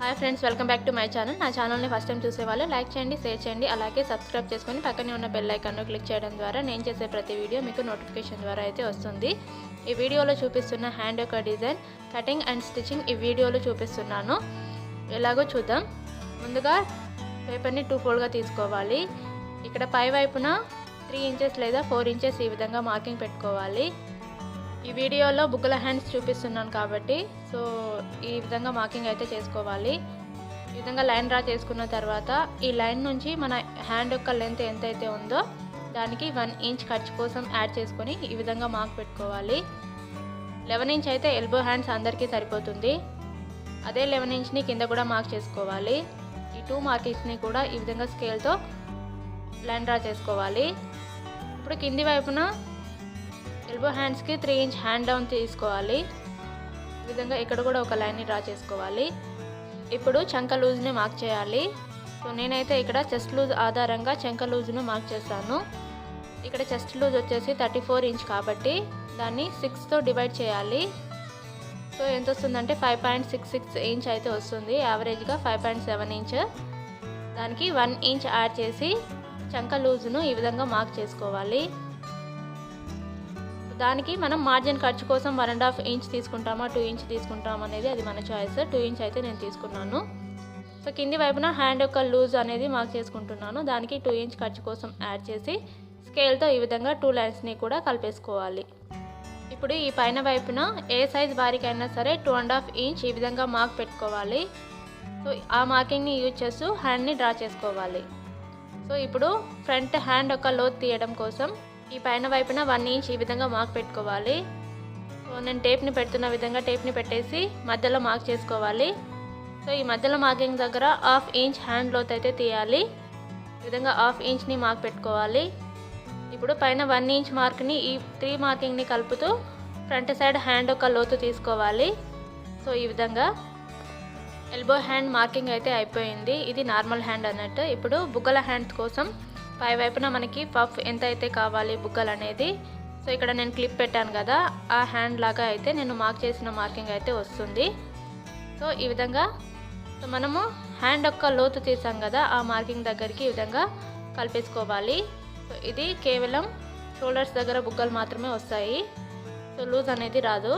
Hi friends welcome back to my channel. నా ఛానల్ని first time చూసేవాళ్ళు లైక్ చేయండి షేర్ చేయండి అలాగే సబ్స్క్రైబ్ చేసుకొని పక్కనే ఉన్న బెల్ ఐకాన్ను క్లిక్ చేయడం ద్వారా నేను చేసే ప్రతి వీడియో మీకు నోటిఫికేషన్ ద్వారా అయితే వస్తుంది. ఈ వీడియోలో చూపిస్తున్న హ్యాండ్ యొక్క డిజైన్ కటింగ్ అండ్ స్టిచ్చింగ్ ఈ వీడియోలో చూపిస్తున్నాను. ఎలాగో చూద్దాం. ముందుగా పేపర్ని టూ ఫోల్డ్గా తీసుకోవాలి. ఇక్కడ పై వైపున త్రీ ఇంచెస్ లేదా ఫోర్ ఇంచెస్ ఈ విధంగా మార్కింగ్ పెట్టుకోవాలి. ఈ వీడియోలో బుగ్గల హ్యాండ్స్ చూపిస్తున్నాను కాబట్టి సో ఈ విధంగా మార్కింగ్ అయితే చేసుకోవాలి. ఈ విధంగా లైన్ డ్రా చేసుకున్న తర్వాత ఈ లైన్ నుంచి మన హ్యాండ్ యొక్క లెంత్ ఎంతైతే ఉందో దానికి వన్ ఇంచ్ ఖర్చు కోసం యాడ్ చేసుకొని ఈ విధంగా మార్క్ పెట్టుకోవాలి. లెవెన్ ఇంచ్ అయితే ఎల్బో హ్యాండ్స్ అందరికీ సరిపోతుంది. అదే లెవెన్ ఇంచ్ని కింద కూడా మార్క్ చేసుకోవాలి. ఈ టూ మార్కింగ్స్ని కూడా ఈ విధంగా స్కేల్తో లైన్ డ్రా చేసుకోవాలి. ఇప్పుడు కింది వైపున ఎల్బో హ్యాండ్స్కి త్రీ ఇంచ్ హ్యాండ్ డౌన్ తీసుకోవాలి. ఈ విధంగా ఇక్కడ కూడా ఒక లైన్ని డ్రా చేసుకోవాలి. ఇప్పుడు చంక లూజ్ని మార్క్ చేయాలి. సో నేనైతే ఇక్కడ చెస్ట్ లూజ్ ఆధారంగా చంక లూజ్ను మార్క్ చేస్తాను ఇక్కడ చెస్ట్ లూజ్ వచ్చేసి థర్టీ ఫోర్ ఇంచ్ కాబట్టి దాన్ని సిక్స్తో డివైడ్ చేయాలి. సో ఎంత వస్తుందంటే five point six six inch అయితే వస్తుంది. యావరేజ్గా ఫైవ్ పాయింట్ సెవెన్ ఇంచ్ దానికి వన్ ఇంచ్ యాడ్ చేసి చంక లూజ్ను ఈ విధంగా మార్క్ చేసుకోవాలి. దానికి మనం మార్జిన్ ఖర్చు కోసం వన్ అండ్ హాఫ్ ఇంచ్ తీసుకుంటామా టూ ఇంచ్ తీసుకుంటాం అనేది అది మన చాయిస్. టూ ఇంచ్ అయితే నేను తీసుకున్నాను. సో కింది వైపున హ్యాండ్ యొక్క లూజ్ అనేది మార్క్ చేసుకుంటున్నాను. దానికి టూ ఇంచ్ ఖర్చు కోసం యాడ్ చేసి స్కేల్తో ఈ విధంగా టూ లైన్స్ని కూడా కలిపేసుకోవాలి. ఇప్పుడు ఈ పైన వైపున ఏ సైజ్ వారికైనా సరే టూ అండ్ హాఫ్ ఇంచ్ ఈ విధంగా మార్క్ పెట్టుకోవాలి. సో ఆ మార్కింగ్ని యూజ్ చేస్తూ హ్యాండ్ని డ్రా చేసుకోవాలి. సో ఇప్పుడు ఫ్రంట్ హ్యాండ్ యొక్క లోత్ తీయడం కోసం ఈ పైన వైపున వన్ ఇంచ్ ఈ విధంగా మార్క్ పెట్టుకోవాలి. సో నేను టేప్ని పెడుతున్న విధంగా టేప్ని పెట్టేసి మధ్యలో మార్క్ చేసుకోవాలి. సో ఈ మధ్యలో మార్కింగ్ దగ్గర హాఫ్ ఇంచ్ హ్యాండ్ లోత్ అయితే తీయాలి. ఈ విధంగా హాఫ్ ఇంచ్ని మార్క్ పెట్టుకోవాలి. ఇప్పుడు పైన వన్ ఇంచ్ మార్క్ని ఈ త్రీ మార్కింగ్ని కలుపుతూ ఫ్రంట్ సైడ్ హ్యాండ్ ఒక లోతు తీసుకోవాలి. సో ఈ విధంగా ఎల్బో హ్యాండ్ మార్కింగ్ అయితే అయిపోయింది. ఇది నార్మల్ హ్యాండ్ అన్నట్టు. ఇప్పుడు బుగ్గల హ్యాండ్ కోసం పై వైపున మనకి పఫ్ ఎంత అయితే కావాలి బుగ్గలు అనేది సో ఇక్కడ నేను క్లిప్ పెట్టాను కదా ఆ హ్యాండ్ లాగా అయితే నేను మార్క్ చేసిన మార్కింగ్ అయితే వస్తుంది. సో ఈ విధంగా సో మనము హ్యాండ్ యొక్క లోతు తీసాం కదా ఆ మార్కింగ్ దగ్గరికి ఈ విధంగా కలిపేసుకోవాలి. సో ఇది కేవలం షోల్డర్స్ దగ్గర బుగ్గలు మాత్రమే వస్తాయి. సో లూజ్ అనేది రాదు.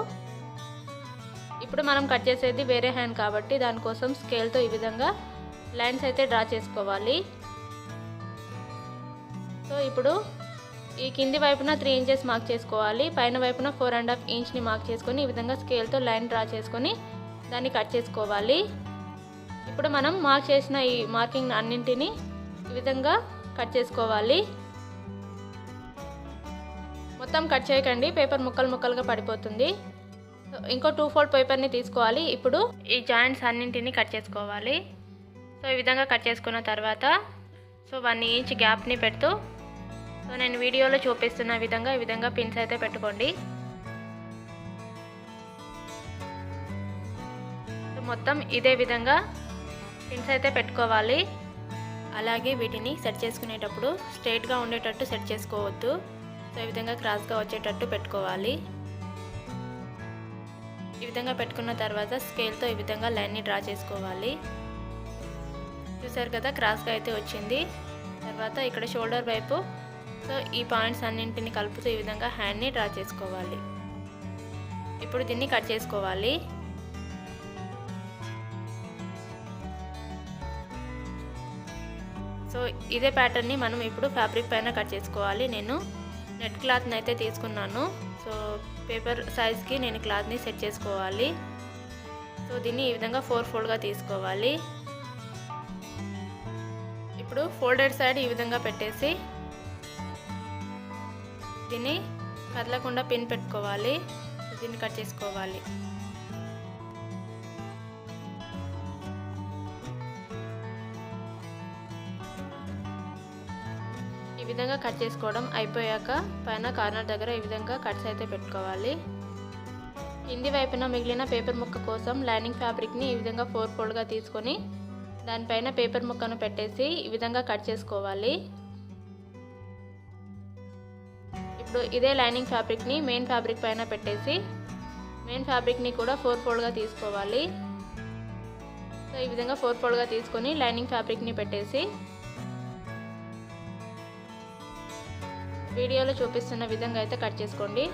ఇప్పుడు మనం కట్ చేసేది వేరే హ్యాండ్ కాబట్టి దానికోసం స్కేల్తో ఈ విధంగా లైన్స్ అయితే డ్రా చేసుకోవాలి. సో ఇప్పుడు ఈ కింది వైపున త్రీ ఇంచెస్ మార్క్ చేసుకోవాలి. పైన వైపున ఫోర్ అండ్ హాఫ్ ఇంచ్ని మార్క్ చేసుకొని ఈ విధంగా స్కేల్తో లైన్ డ్రా చేసుకొని దాన్ని కట్ చేసుకోవాలి. ఇప్పుడు మనం మార్క్ చేసిన ఈ మార్కింగ్ అన్నింటినీ ఈ విధంగా కట్ చేసుకోవాలి. మొత్తం కట్ చేయకండి. పేపర్ ముక్కలు ముక్కలుగా పడిపోతుంది. ఇంకో టూ ఫోల్డ్ పేపర్ని తీసుకోవాలి. ఇప్పుడు ఈ జాయింట్స్ అన్నింటినీ కట్ చేసుకోవాలి. సో ఈ విధంగా కట్ చేసుకున్న తర్వాత సో వన్ ఇంచ్ గ్యాప్ని పెడుతూ సో నేను వీడియోలో చూపిస్తున్న విధంగా ఈ విధంగా పిన్స్ అయితే పెట్టుకోండి. సో మొత్తం ఇదే విధంగా పిన్స్ అయితే పెట్టుకోవాలి. అలాగే వీటిని సెట్ చేసుకునేటప్పుడు స్ట్రైట్గా ఉండేటట్టు సెట్ చేసుకోవద్దు. సో ఈ విధంగా క్రాస్గా వచ్చేటట్టు పెట్టుకోవాలి. ఈ విధంగా పెట్టుకున్న తర్వాత స్కేల్తో ఈ విధంగా లైన్ని డ్రా చేసుకోవాలి. చూసారు కదా క్రాస్గా అయితే వచ్చింది. తర్వాత ఇక్కడ షోల్డర్ వైపు సో ఈ పాయింట్స్ అన్నింటిని కలుపుతూ ఈ విధంగా హ్యాండ్ని డ్రా చేసుకోవాలి. ఇప్పుడు దీన్ని కట్ చేసుకోవాలి. సో ఇదే ప్యాటర్న్ని మనం ఇప్పుడు ఫ్యాబ్రిక్ పైన కట్ చేసుకోవాలి. నేను నెట్ క్లాత్ని అయితే తీసుకున్నాను. సో పేపర్ సైజ్కి నేను క్లాత్ని సెట్ చేసుకోవాలి. సో దీన్ని ఈ విధంగా ఫోర్ ఫోల్డ్గా తీసుకోవాలి. ఇప్పుడు ఫోల్డెడ్ సైడ్ ఈ విధంగా పెట్టేసి దీన్ని కదలకుండా పిన్ పెట్టుకోవాలి. దీన్ని కట్ చేసుకోవాలి. ఈ విధంగా కట్ చేసుకోవడం అయిపోయాక పైన కార్నర్ దగ్గర ఈ విధంగా కట్స్ అయితే పెట్టుకోవాలి. కింది వైపున మిగిలిన పేపర్ ముక్క కోసం లైనింగ్ ఫ్యాబ్రిక్ని ఈ విధంగా ఫోర్ ఫోల్డ్గా తీసుకొని దానిపైన పేపర్ ముక్కను పెట్టేసి ఈ విధంగా కట్ చేసుకోవాలి. ఇప్పుడు ఇదే లైనింగ్ ఫ్యాబ్రిక్ని మెయిన్ ఫ్యాబ్రిక్ పైన పెట్టేసి మెయిన్ ఫ్యాబ్రిక్ని కూడా ఫోర్ ఫోల్డ్గా తీసుకోవాలి. సో ఈ విధంగా ఫోర్ ఫోల్డ్గా తీసుకొని లైనింగ్ ఫ్యాబ్రిక్ని పెట్టేసి వీడియోలో చూపిస్తున్న విధంగా అయితే కట్ చేసుకోండి.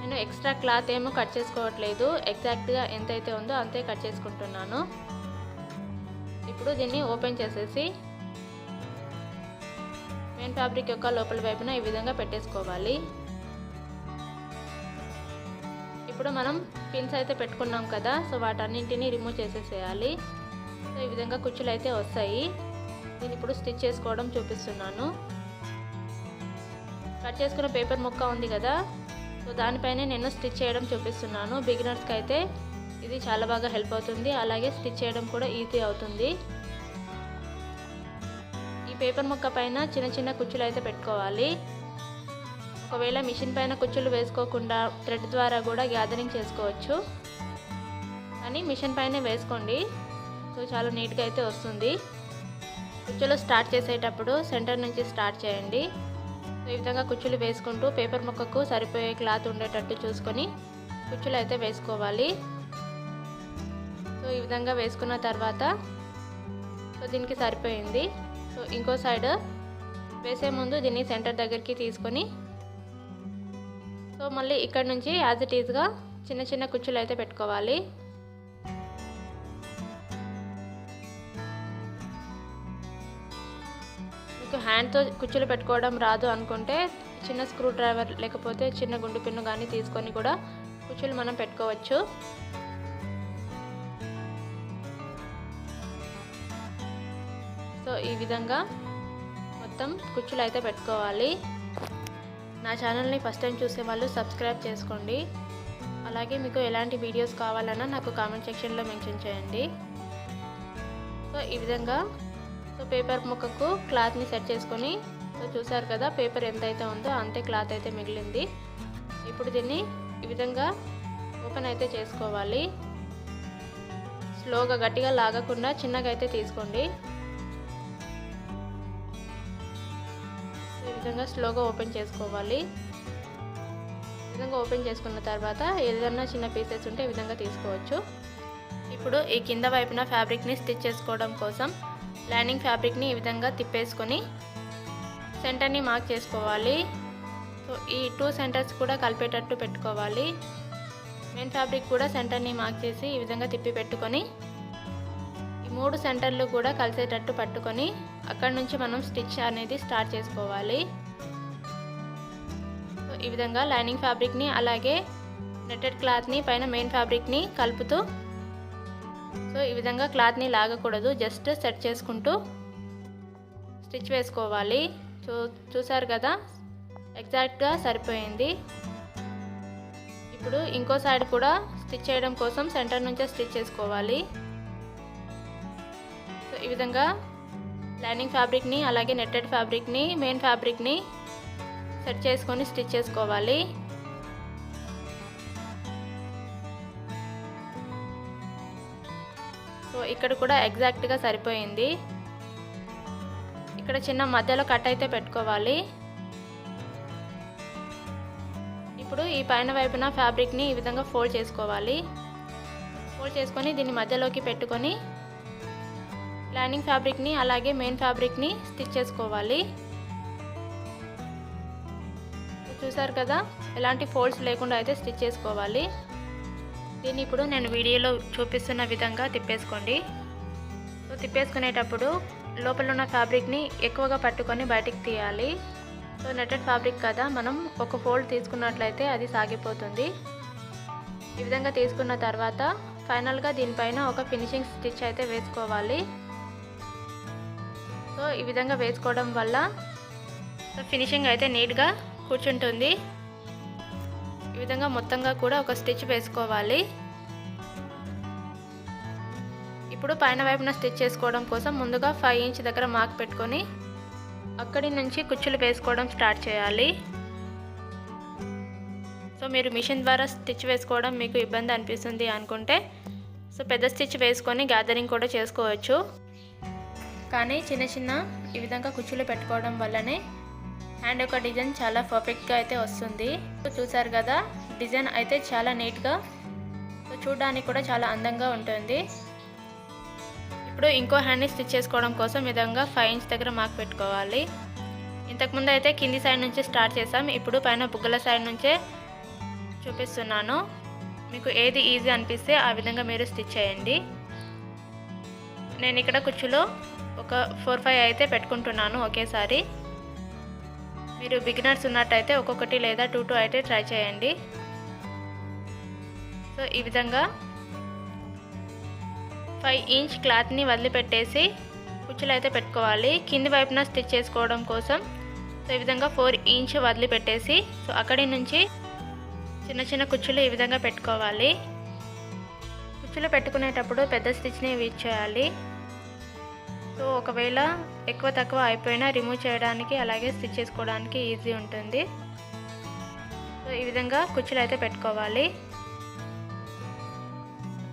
నేను ఎక్స్ట్రా క్లాత్ ఏమో కట్ చేసుకోవట్లేదు. ఎగ్జాక్ట్గా ఎంతైతే ఉందో అంతే కట్ చేసుకుంటున్నాను. ఇప్పుడు దీన్ని ఓపెన్ చేసేసి మెయిన్ ఫ్యాబ్రిక్ యొక్క లోపల వైపున ఈ విధంగా పెట్టేసుకోవాలి. ఇప్పుడు మనం పిన్స్ అయితే పెట్టుకున్నాం కదా సో వాటన్నింటిని రిమూవ్ చేసేసేయాలి. సో ఈ విధంగా కుచ్చులు అయితే వస్తాయి. దీన్ని ఇప్పుడు స్టిచ్ చేసుకోవడం చూపిస్తున్నాను. కట్ చేసుకున్న పేపర్ ముక్క ఉంది కదా సో దానిపైనే నేను స్టిచ్ చేయడం చూపిస్తున్నాను. బిగినర్స్కి అయితే ఇది చాలా బాగా హెల్ప్ అవుతుంది. అలాగే స్టిచ్ చేయడం కూడా ఈజీ అవుతుంది. పేపర్ ముక్క పైన చిన్న చిన్న కుచ్చులు అయితే పెట్టుకోవాలి. ఒకవేళ మిషన్ పైన కుచ్చులు వేసుకోకుండా థ్రెడ్ ద్వారా కూడా గ్యాదరింగ్ చేసుకోవచ్చు. కానీ మిషన్ పైన వేసుకోండి. సో చాలా నీట్గా అయితే వస్తుంది. కుచ్చులు స్టార్ట్ చేసేటప్పుడు సెంటర్ నుంచి స్టార్ట్ చేయండి. సో ఈ విధంగా కుచ్చులు వేసుకుంటూ పేపర్ ముక్కకు సరిపోయే క్లాత్ ఉండేటట్టు చూసుకొని కుచ్చులు అయితే వేసుకోవాలి. సో ఈ విధంగా వేసుకున్న తర్వాత సో దీనికి సరిపోయింది. సో ఇంకో సైడ్ వేసే ముందు దీన్ని సెంటర్ దగ్గరికి తీసుకొని సో మళ్ళీ ఇక్కడ నుంచి యాజ్ ఇట్ ఈజ్గా చిన్న చిన్న కుచ్చులు అయితే పెట్టుకోవాలి. మీకు హ్యాండ్తో కుచ్చులు పెట్టుకోవడం రాదు అనుకుంటే చిన్న స్క్రూ డ్రైవర్ లేకపోతే చిన్న గుండు పిన్ను కానీ తీసుకొని కూడా కుచ్చులు మనం పెట్టుకోవచ్చు. ఈ విధంగా మొత్తం కుచ్చులు అయితే పెట్టుకోవాలి. నా ఛానల్ని ఫస్ట్ టైం చూసే వాళ్ళు సబ్స్క్రైబ్ చేసుకోండి. అలాగే మీకు ఎలాంటి వీడియోస్ కావాలన్నా నాకు కామెంట్ సెక్షన్లో మెన్షన్ చేయండి. సో ఈ విధంగా సో పేపర్ ముక్కకు క్లాత్ని సెట్ చేసుకొని సో చూసారు కదా పేపర్ ఎంతైతే ఉందో అంతే క్లాత్ అయితే మిగిలింది. ఇప్పుడు దీన్ని ఈ విధంగా ఓపెన్ అయితే చేసుకోవాలి. స్లోగా గట్టిగా లాగకుండా చిన్నగా అయితే తీసుకోండి. విధంగా స్లోగా ఓపెన్ చేసుకోవాలి. ఈ విధంగా ఓపెన్ చేసుకున్న తర్వాత ఏదైనా చిన్న పీసెస్ ఉంటే ఈ విధంగా తీసుకోవచ్చు. ఇప్పుడు ఈ కింద వైపున ఫ్యాబ్రిక్ని స్టిచ్ చేసుకోవడం కోసం లైనింగ్ ఫ్యాబ్రిక్ని ఈ విధంగా తిప్పేసుకొని సెంటర్ని మార్క్ చేసుకోవాలి. సో ఈ టూ సెంటర్స్ కూడా కలిపేటట్టు పెట్టుకోవాలి. మెయిన్ ఫ్యాబ్రిక్ కూడా సెంటర్ని మార్క్ చేసి ఈ విధంగా తిప్పి పెట్టుకొని ఈ మూడు సెంటర్లు కూడా కలిసేటట్టు పట్టుకొని అక్కడ నుంచి మనం స్టిచ్ అనేది స్టార్ట్ చేసుకోవాలి. ఈ విధంగా లైనింగ్ ఫ్యాబ్రిక్ని అలాగే నెట్టెడ్ క్లాత్ని పైన మెయిన్ ఫ్యాబ్రిక్ని కలుపుతూ సో ఈ విధంగా క్లాత్ని లాగకూడదు జస్ట్ సెట్ చేసుకుంటూ స్టిచ్ వేసుకోవాలి. చూ చూసారు కదా ఎగ్జాక్ట్గా సరిపోయింది. ఇప్పుడు ఇంకో సైడ్ కూడా స్టిచ్ చేయడం కోసం సెంటర్ నుంచే స్టిచ్ చేసుకోవాలి. సో ఈ విధంగా లైనింగ్ ఫ్యాబ్రిక్ని అలాగే నెట్టెడ్ ఫ్యాబ్రిక్ని మెయిన్ ఫ్యాబ్రిక్ని సెట్ చేసుకొని స్టిచ్ చేసుకోవాలి. సో ఇక్కడ కూడా ఎగ్జాక్ట్గా సరిపోయింది. ఇక్కడ చిన్న మధ్యలో కట్ అయితే పెట్టుకోవాలి. ఇప్పుడు ఈ పైన వైపున ఫ్యాబ్రిక్ని ఈ విధంగా ఫోల్డ్ చేసుకోవాలి. ఫోల్డ్ చేసుకొని దీన్ని మధ్యలోకి పెట్టుకొని లైనింగ్ ఫ్యాబ్రిక్ని అలాగే మెయిన్ ఫ్యాబ్రిక్ని స్టిచ్ చేసుకోవాలి. చూసారు కదా? ఎలాంటి ఫోల్డ్స్ లేకుండా అయితే స్టిచ్ చేసుకోవాలి. దీన్ని ఇప్పుడు నేను వీడియోలో చూపిస్తున్న విధంగా తిప్పేసుకోండి. సో తిప్పేసుకునేటప్పుడు లోపల ఉన్న ఫ్యాబ్రిక్ని ఎక్కువగా పట్టుకొని బయటికి తీయాలి. సో నెట్టెడ్ ఫ్యాబ్రిక్ కదా? మనం ఒక ఫోల్డ్ తీసుకున్నట్లయితే అది సాగిపోతుంది. ఈ విధంగా తీసుకున్న తర్వాత ఫైనల్గా దీనిపైన ఒక ఫినిషింగ్ స్టిచ్ అయితే వేసుకోవాలి. సో ఈ విధంగా వేసుకోవడం వల్ల సో ఫినిషింగ్ అయితే నీట్గా కూర్చుంటుంది. ఈ విధంగా మొత్తంగా కూడా ఒక స్టిచ్ వేసుకోవాలి. ఇప్పుడు పైన వైపున స్టిచ్ చేసుకోవడం కోసం ముందుగా ఫైవ్ ఇంచ్ దగ్గర మార్క్ పెట్టుకొని అక్కడి నుంచి కుచ్చులు వేసుకోవడం స్టార్ట్ చేయాలి. సో మీరు మిషన్ ద్వారా స్టిచ్ వేసుకోవడం మీకు ఇబ్బంది అనిపిస్తుంది అనుకుంటే సో పెద్ద స్టిచ్ వేసుకొని గ్యాదరింగ్ కూడా చేసుకోవచ్చు. కానీ చిన్న చిన్న ఈ విధంగా కుచ్చులు పెట్టుకోవడం వల్లనే హ్యాండ్ ఒక డిజైన్ చాలా పర్ఫెక్ట్గా అయితే వస్తుంది. చూసారు కదా డిజైన్ అయితే చాలా నీట్గా చూడడానికి కూడా చాలా అందంగా ఉంటుంది. ఇప్పుడు ఇంకో హ్యాండ్ని స్టిచ్ చేసుకోవడం కోసం విధంగా ఫైవ్ ఇంచ్ దగ్గర మార్క్ పెట్టుకోవాలి. ఇంతకుముందు అయితే కింది సైడ్ నుంచి స్టార్ట్ చేసాం ఇప్పుడు పైన బుగ్గల సైడ్ నుంచే చూపిస్తున్నాను. మీకు ఏది ఈజీ అనిపిస్తే ఆ విధంగా మీరు స్టిచ్ చేయండి. నేను ఇక్కడ కుచ్చులో ఒక ఫోర్ ఫైవ్ అయితే పెట్టుకుంటున్నాను ఒకేసారి. మీరు బిగినర్స్ ఉన్నట్టయితే ఒక్కొక్కటి లేదా టూ టూ అయితే ట్రై చేయండి. సో ఈ విధంగా ఫైవ్ ఇంచ్ క్లాత్ని వదిలిపెట్టేసి కుచ్చులు అయితే పెట్టుకోవాలి. కింది వైపున స్టిచ్ చేసుకోవడం కోసం సో ఈ విధంగా ఫోర్ ఇంచ్ వదిలిపెట్టేసి సో అక్కడి నుంచి చిన్న చిన్న కుచ్చులు ఈ విధంగా పెట్టుకోవాలి. కుచ్చులు పెట్టుకునేటప్పుడు పెద్ద స్టిచ్ని యూజ్ చేయాలి. సో ఒకవేళ ఎక్కువ తక్కువ అయిపోయినా రిమూవ్ చేయడానికి అలాగే స్టిచ్ చేసుకోవడానికి ఈజీ ఉంటుంది. సో ఈ విధంగా కుచ్చులు అయితే పెట్టుకోవాలి.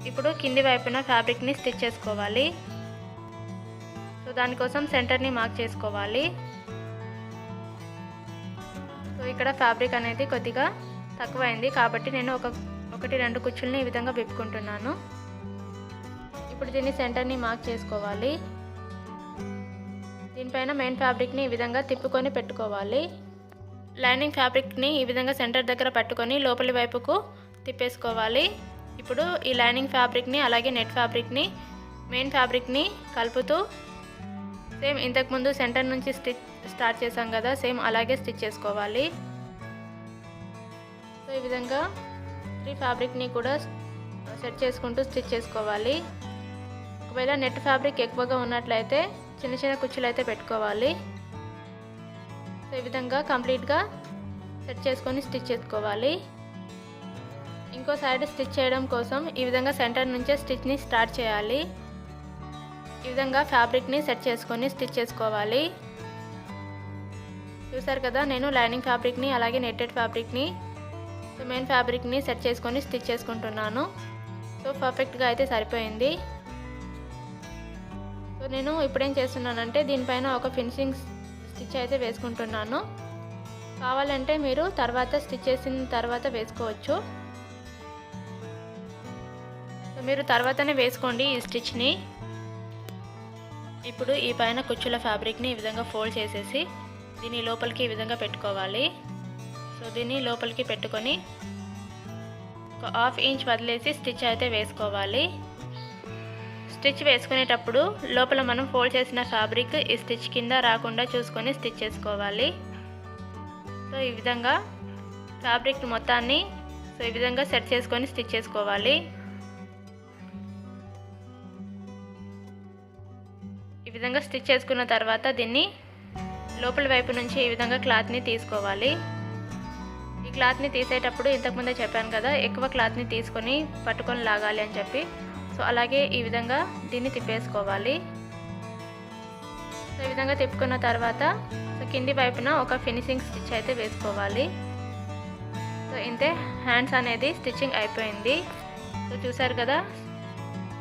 ఇప్పుడు కింది వైపున ఫ్యాబ్రిక్ని స్టిచ్ చేసుకోవాలి. సో దానికోసం సెంటర్ని మార్క్ చేసుకోవాలి. సో ఇక్కడ ఫ్యాబ్రిక్ అనేది కొద్దిగా తక్కువైంది కాబట్టి నేను ఒక ఒకటి రెండు కుచ్చుల్ని ఈ విధంగా విప్పుకుంటున్నాను. ఇప్పుడు దీన్ని సెంటర్ని మార్క్ చేసుకోవాలి. దీనిపైన మెయిన్ ఫ్యాబ్రిక్ని ఈ విధంగా తిప్పుకొని పెట్టుకోవాలి. లైనింగ్ ఫ్యాబ్రిక్ని ఈ విధంగా సెంటర్ దగ్గర పట్టుకొని లోపలి వైపుకు తిప్పేసుకోవాలి. ఇప్పుడు ఈ లైనింగ్ ఫ్యాబ్రిక్ని అలాగే నెట్ ఫ్యాబ్రిక్ని మెయిన్ ఫ్యాబ్రిక్ని కలుపుతూ సేమ్ ఇంతకుముందు సెంటర్ నుంచి స్టిచ్ స్టార్ట్ చేసాం కదా సేమ్ అలాగే స్టిచ్ చేసుకోవాలి. సో ఈ విధంగా త్రీ ఫ్యాబ్రిక్ని కూడా సెట్ చేసుకుంటూ స్టిచ్ చేసుకోవాలి. ఒకవేళ నెట్ ఫ్యాబ్రిక్ ఎక్కువగా ఉన్నట్లయితే చిన్న చిన్న కుచ్చులు అయితే పెట్టుకోవాలి. సో ఈ విధంగా కంప్లీట్గా సెట్ చేసుకొని స్టిచ్ చేసుకోవాలి. ఇంకో సైడ్ స్టిచ్ చేయడం కోసం ఈ విధంగా సెంటర్ నుంచే స్టిచ్ని స్టార్ట్ చేయాలి. ఈ విధంగా ఫ్యాబ్రిక్ని సెట్ చేసుకొని స్టిచ్ చేసుకోవాలి. చూసారు కదా నేను లైనింగ్ ఫ్యాబ్రిక్ని అలాగే నెట్టెడ్ ఫ్యాబ్రిక్ని మెయిన్ ఫ్యాబ్రిక్ని సెట్ చేసుకొని స్టిచ్ చేసుకుంటున్నాను. సో పర్ఫెక్ట్గా అయితే సరిపోయింది. సో నేను ఇప్పుడేం చేస్తున్నానంటే దీనిపైన ఒక ఫినిషింగ్ స్టిచ్ అయితే వేసుకుంటున్నాను. కావాలంటే మీరు తర్వాత స్టిచ్ చేసిన తర్వాత వేసుకోవచ్చు. సో మీరు తర్వాతనే వేసుకోండి ఈ స్టిచ్ని. ఇప్పుడు ఈ పైన కుచ్చుల ఫ్యాబ్రిక్ని ఈ విధంగా ఫోల్డ్ చేసేసి దీన్ని లోపలికి ఈ విధంగా పెట్టుకోవాలి. సో దీన్ని లోపలికి పెట్టుకొని ఒక హాఫ్ ఇంచ్ వదిలేసి స్టిచ్ అయితే వేసుకోవాలి. స్టిచ్ వేసుకునేటప్పుడు లోపల మనం ఫోల్డ్ చేసిన ఫ్యాబ్రిక్ ఈ స్టిచ్ కింద రాకుండా చూసుకొని స్టిచ్ చేసుకోవాలి. సో ఈ విధంగా ఫ్యాబ్రిక్ మొత్తాన్ని సో ఈ విధంగా సెట్ చేసుకొని స్టిచ్ చేసుకోవాలి. ఈ విధంగా స్టిచ్ చేసుకున్న తర్వాత దీన్ని లోపల వైపు నుంచి ఈ విధంగా క్లాత్ని తీసుకోవాలి. ఈ క్లాత్ని తీసేటప్పుడు ఇంతకుముందే చెప్పాను కదా ఎక్కువ క్లాత్ని తీసుకొని పట్టుకొని లాగాలి అని చెప్పి. సో అలాగే ఈ విధంగా దీన్ని తిప్పేసుకోవాలి. సో ఈ విధంగా తిప్పుకున్న తర్వాత సో కింది వైపున ఒక ఫినిషింగ్ స్టిచ్ అయితే వేసుకోవాలి. సో ఇంతే హ్యాండ్స్ అనేది స్టిచ్చింగ్ అయిపోయింది. సో చూసారు కదా?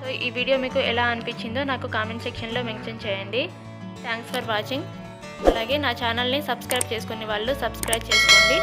సో ఈ వీడియో మీకు ఎలా అనిపించిందో నాకు కామెంట్ సెక్షన్లో మెన్షన్ చేయండి. Thanks for watching. అలాగే నా ఛానల్ని సబ్స్క్రైబ్ చేసుకునే వాళ్ళు సబ్స్క్రైబ్ చేసుకోండి.